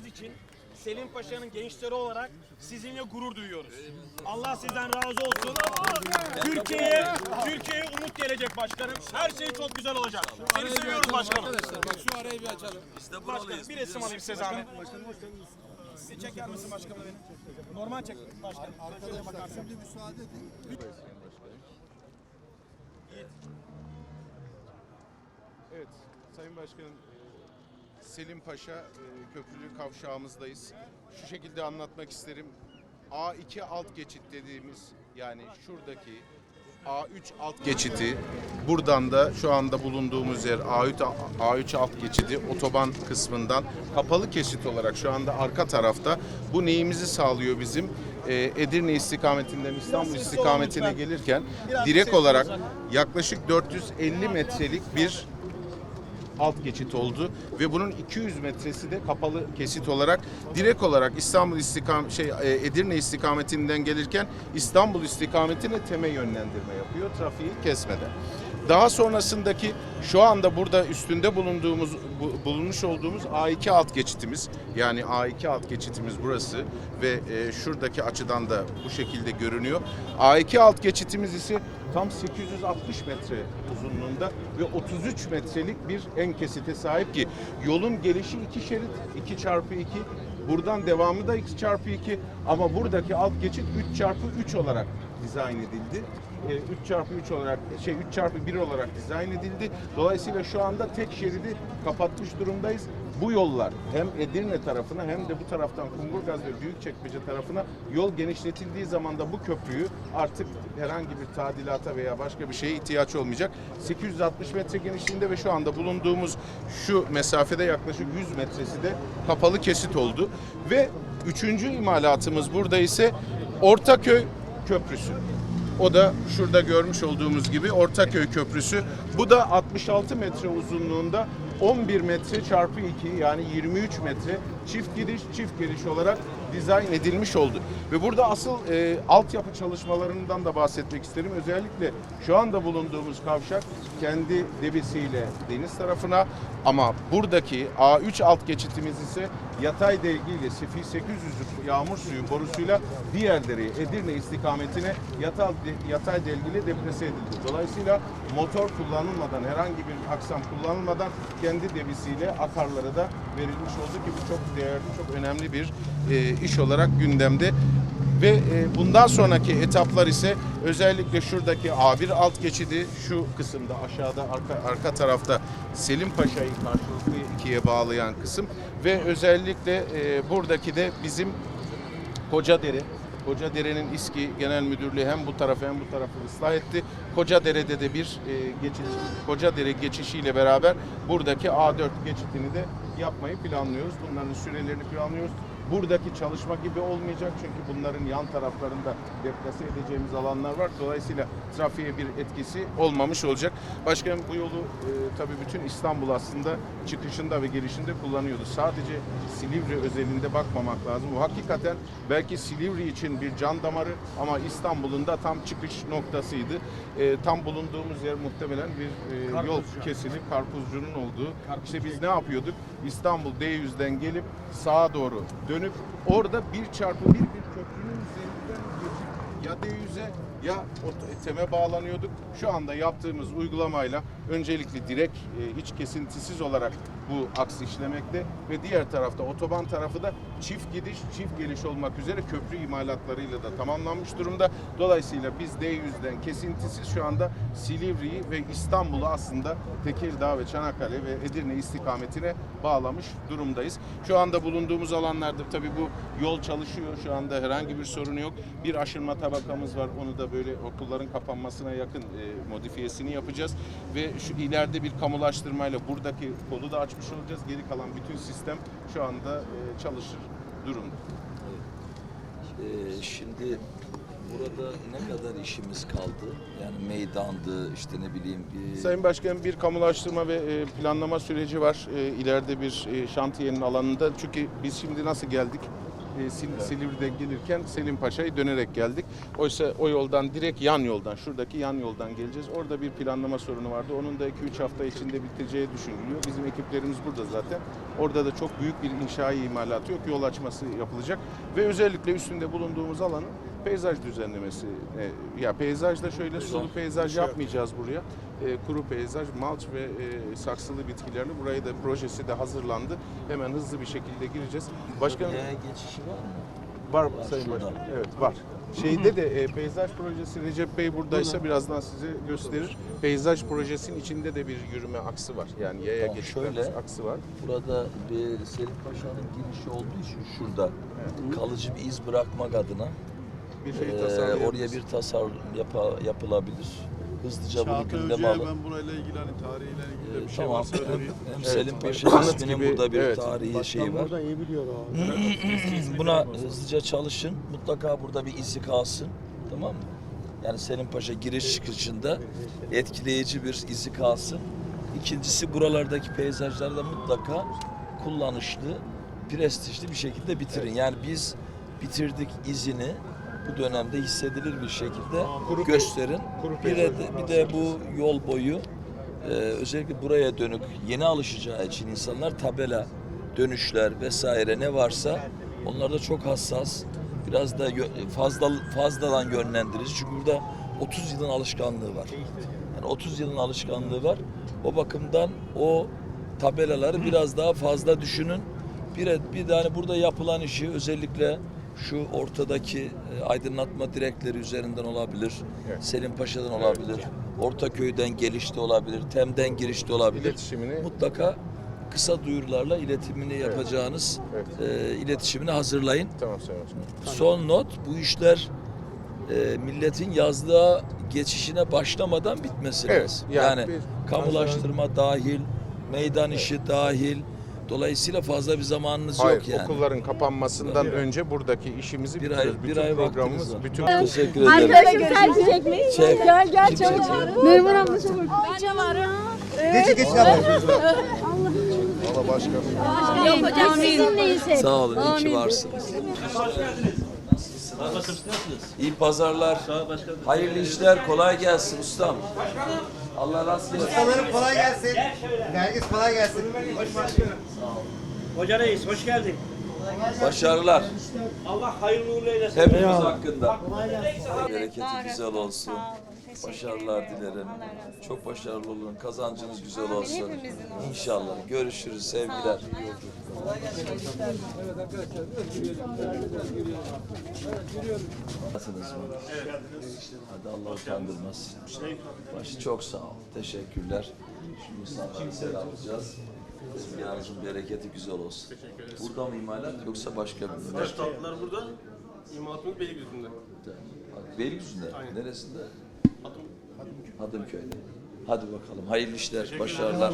geldiğiniz için Selim Paşa'nın gençleri olarak sizinle gurur duyuyoruz. Allah sizden razı olsun. Türkiye'ye Türkiye'ye umut gelecek başkanım. Her şey çok güzel olacak. Seni seviyoruz başkanım. Arkadaşlar bak şu arayı bir açalım. Başkanım bir resim alayım size zahmet. Bir çeker misin başkanım beni? Normal çek başkanım. Şöyle bakarsın. Şimdi müsaade edin. Evet, Sayın Başkanım, Selim Paşa e, Köprülü kavşağımızdayız. Şu şekilde anlatmak isterim. A2 alt geçit dediğimiz yani şuradaki A3 alt geçiti buradan da şu anda bulunduğumuz yer A3, A3 alt geçidi otoban kısmından kapalı kesit olarak şu anda arka tarafta bu neyimizi sağlıyor bizim E, Edirne istikametinden İstanbul istikametine gelirken direkt olarak yaklaşık 450 metrelik bir alt geçit oldu ve bunun 200 metresi de kapalı kesit olarak direkt olarak İstanbul istikam şey e, Edirne istikametinden gelirken İstanbul istikametine teme yönlendirme yapıyor trafiği kesmeden. Daha sonrasındaki şu anda burada üstünde bulunduğumuz bu- bulunmuş olduğumuz A2 alt geçitimiz yani A2 alt geçitimiz burası ve e, şuradaki açıdan da bu şekilde görünüyor. A2 alt geçitimiz ise tam 860 metre uzunluğunda ve 33 metrelik bir en kesite sahip ki yolun gelişi iki şerit 2 çarpı 2 buradan devamı da 2 çarpı 2 ama buradaki alt geçit 3 çarpı 3 olarak dizayn edildi. 3 çarpı 3 olarak şey 3 çarpı 1 olarak dizayn edildi. Dolayısıyla şu anda tek şeridi kapatmış durumdayız. Bu yollar hem Edirne tarafına hem de bu taraftan Kumburgaz ve Büyükçekmece tarafına yol genişletildiği zaman da bu köprüyü artık herhangi bir tadilata veya başka bir şeye ihtiyaç olmayacak. 860 metre genişliğinde ve şu anda bulunduğumuz şu mesafede yaklaşık 100 metresi de kapalı kesit oldu. Ve üçüncü imalatımız burada ise Ortaköy Köprüsü. O da şurada görmüş olduğumuz gibi Ortaköy Köprüsü. Bu da 66 metre uzunluğunda 11 metre çarpı 2 yani 23 metre çift giriş çift geliş olarak dizayn edilmiş oldu. Ve burada asıl e, altyapı çalışmalarından da bahsetmek isterim. Özellikle şu anda bulunduğumuz kavşak kendi debisiyle deniz tarafına ama buradaki A3 alt geçitimiz ise yatay delgiyle Sifi 800 yağmur suyu borusuyla diğerleri Edirne istikametine yatay, yatay delgiyle deprese edildi. Dolayısıyla motor kullanılmadan herhangi bir aksam kullanılmadan kendi debisiyle akarlara da verilmiş oldu ki bu çok değerli, çok önemli bir e, iş olarak gündemde. Ve e, bundan sonraki etaplar ise özellikle şuradaki A1 alt geçidi şu kısımda aşağıda arka, arka tarafta Selim Paşa'yı karşılıklı ikiye bağlayan kısım ve özellikle e, buradaki de bizim Kocadere. Kocadere'nin İSKİ Genel Müdürlüğü hem bu tarafı hem bu tarafı ıslah etti. Kocadere'de de bir e, geçiş, Kocadere geçişiyle beraber buradaki A4 geçitini de yapmayı planlıyoruz. Bunların sürelerini planlıyoruz. Buradaki çalışma gibi olmayacak çünkü bunların yan taraflarında deplase edeceğimiz alanlar var. Dolayısıyla trafiğe bir etkisi olmamış olacak. Başkanım bu yolu e, tabii bütün İstanbul aslında çıkışında ve girişinde kullanıyordu. Sadece Silivri özelinde bakmamak lazım. Bu hakikaten belki Silivri için bir can damarı ama İstanbul'un da tam çıkış noktasıydı. E, tam bulunduğumuz yer muhtemelen bir e, yol kesimi karpuzcunun olduğu. İşte biz ne yapıyorduk? İstanbul D100'den gelip sağa doğru dönüp orada bir çarpı bir bir köprünün üzerinden geçip ya D100'e ya teme bağlanıyorduk. Şu anda yaptığımız uygulamayla öncelikle direkt e, hiç kesintisiz olarak bu aks işlemekte ve diğer tarafta otoban tarafı da çift gidiş, çift geliş olmak üzere köprü imalatlarıyla da tamamlanmış durumda. Dolayısıyla biz D100'den kesintisiz şu anda Silivri'yi ve İstanbul'u aslında Tekirdağ ve Çanakkale ve Edirne istikametine bağlamış durumdayız. Şu anda bulunduğumuz alanlarda tabii bu yol çalışıyor. Şu anda herhangi bir sorunu yok. Bir aşınma tabakamız var. Onu da böyle okulların kapanmasına yakın e, modifiyesini yapacağız. Ve şu ileride bir kamulaştırmayla buradaki kolu da açmış olacağız. Geri kalan bütün sistem şu anda e, çalışır durumda. Ee, şimdi burada ne kadar işimiz kaldı? Yani meydandı, işte ne bileyim. e, Sayın Başkan bir kamulaştırma ve e, planlama süreci var. E, ileride bir e, şantiyenin alanında. Çünkü biz şimdi nasıl geldik? E, Sil- Silivri'den gelirken Selim Paşa'yı dönerek geldik. Oysa o yoldan direkt yan yoldan, şuradaki yan yoldan geleceğiz. Orada bir planlama sorunu vardı. Onun da 2-3 hafta içinde biteceği düşünülüyor. Bizim ekiplerimiz burada zaten. Orada da çok büyük bir inşai imalatı yok. Yol açması yapılacak. Ve özellikle üstünde bulunduğumuz alanın peyzaj düzenlemesi. E, ya peyzajda şöyle sulu peyzaj yapmayacağız buraya. E, kuru peyzaj, malç ve e, saksılı bitkilerle burayı da projesi de hazırlandı. Hemen hızlı bir şekilde gireceğiz. Başkanım geçişi var mı? var Var, Sayın. Başkanım. Evet var. Şeyde de e, peyzaj projesi Recep Bey buradaysa birazdan size gösterir. Peyzaj projesinin içinde de bir yürüme aksı var. Yani yaya Tamam, şöyle. aksı var. Burada bir Selim Paşa'nın girişi olduğu için şurada kalıcı bir iz bırakmak adına Bir şey Ee, oraya bir tasarrum yapa, yapılabilir. Hızlıca bunu Çağatay gündeme Hoca'ya alıp. ben burayla ilgili hani tarihiyle ilgili Ee, bir şey tamam. varsa Hem, önereyim. hem Evet, Selim Paşa isminin burada bir evet. tarihi şeyi var. iyi biliyor Buna hızlıca çalışın. Mutlaka burada bir izi kalsın. Tamam mı? Yani Selim Paşa giriş çıkışında etkileyici bir izi kalsın. İkincisi buralardaki peyzajları da mutlaka kullanışlı, prestijli bir şekilde bitirin. Yani biz bitirdik izini bu dönemde hissedilir bir şekilde Kuru- gösterin. kuru Bir de, bir de bu yol boyu e, özellikle buraya dönük yeni alışacağı için insanlar tabela, dönüşler vesaire ne varsa onlar da çok hassas. Biraz da fazla fazladan yönlendirici. Çünkü burada 30 yılın alışkanlığı var. Yani 30 yılın alışkanlığı var. O bakımdan o tabelaları biraz daha fazla düşünün. Bir, bir de hani burada yapılan işi özellikle şu ortadaki e, aydınlatma direkleri üzerinden olabilir. Evet. Selim Paşa'dan olabilir. Ortaköy'den gelişte olabilir. Tem'den girişte olabilir. İletişimini Mutlaka kısa duyurularla iletimini yapacağınız Evet. e, iletişimini hazırlayın. tamam Sayın Başkanım. Son not bu işler e, milletin yazlığa geçişine başlamadan bitmesi Evet, lazım. yani Yani, bir- kamulaştırma dahil, meydan işi dahil. Dolayısıyla fazla bir zamanınız Hayır, yok yani. okulların kapanmasından önce buradaki işimizi Bir bitiriyoruz. ay- bir bütün ay programımız, vaktiniz var. bütün Teşekkür ederim. Arkadaşım selfie çekmeyi. Çek. Gel gel Kim çabuk. Neriman abla çabuk. Ben de varım. Geçin geçin Valla başkanım. Yok hocam sizin neyse. Sağ olun, iyi ki varsınız. İyi pazarlar. Hayırlı işler, kolay gelsin ustam. Allah rast gelsin. Ustalarım kolay gelsin. Nergis kolay gelsin. Hoca Reis hoş geldin. Başarılar. Allah hayırlı uğurlu eylesin. Hepimiz hakkında. Bereketi güzel olsun. Başarılar dilerim. Çok başarılı olun. Kazancınız güzel olsun. İnşallah. Görüşürüz. Sevgiler. Nasılsınız mı? Hadi Allah utandırmasın. Başı çok sağ ol. Teşekkürler. Şimdi insanları selamlayacağız. Tezgahınızın bereketi güzel olsun. Burada mı imalat yoksa başka bir yer? Tatlılar burada. İmalatımız Beylikdüzü'nde. Beylikdüzü'nde. Neresinde? Hadımköy'de. Hadi bakalım. Hayırlı işler, başarılar.